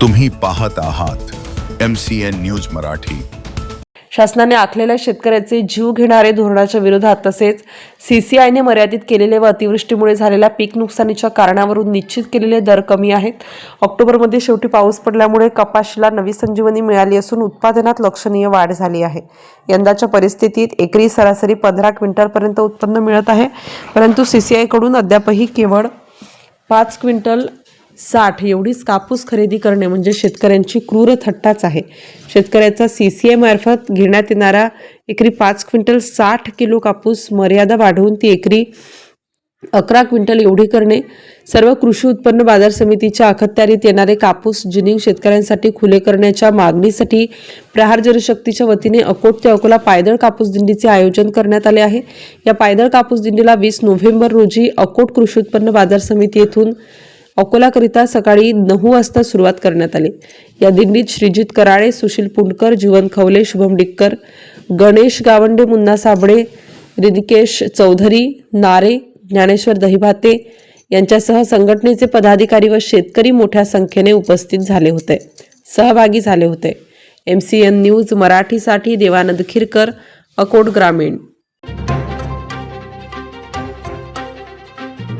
तुम्ही पाहत आहात M C N news Marathi. शासनाने आखलेल्या शेतकऱ्याचे जीव घेणारे धोरणाच्या विरोधात तसेच सीसीआयने मर्यादित केलेले व अतिवृष्टीमुळे झालेल्या पीक नुकसानीच्या कारणावरून निश्चित केलेले दर कमी आहेत. ऑक्टोबरमध्ये शेवटी पाऊस पडल्यामुळे कपाशीला नवी संजीवनी मिळाली असून उत्पादनात लक्षणीय वाढ झाली आहे. यंदाच्या परिस्थितीत एकरी सरासरी पंधरा क्विंटलपर्यंत उत्पन्न मिळत आहे. परंतु सीसीआयकडून अद्यापही केवळ पाच क्विंटल साठ एवढीच कापूस खरेदी करणे म्हणजे शेतकऱ्यांची क्रूर थट्टाच आहे. शेतकऱ्याचा सी सी आय मार्फत घेण्यात येणारा एकरी पाच क्विंटल साठ किलो कापूस मर्यादा वाढवून ती एकरी अकरा क्विंटल एवढी करणे. सर्व कृषी उत्पन्न बाजार समितीच्या अखत्यारीत येणारे कापूस जिनिंग शेतकऱ्यांसाठी खुले करण्याच्या मागणीसाठी प्रहार जनशक्तीच्या वतीने अकोट ते अकोला पायदळ कापूस दिंडीचे आयोजन करण्यात आले आहे. या पायदळ कापूस दिंडीला वीस नोव्हेंबर रोजी अकोट कृषी उत्पन्न बाजार समिती येथून अकोलाकरिता सकाळी नऊ वाजता सुरुवात करण्यात आली. या दिंडीत श्रीजित कराळे सुशील पुंडकर जीवन खवले शुभम डिक्कर गणेश गावंडे मुन्ना साबळे रिदिकेश चौधरी नारे ज्ञानेश्वर दहिभाते यांच्यासह संघटनेचे पदाधिकारी व शेतकरी मोठ्या संख्येने उपस्थित झाले होते. सहभागी झाले होते. एम सी एन न्यूज मराठीसाठी देवानंद खिरकर अकोट ग्रामीण.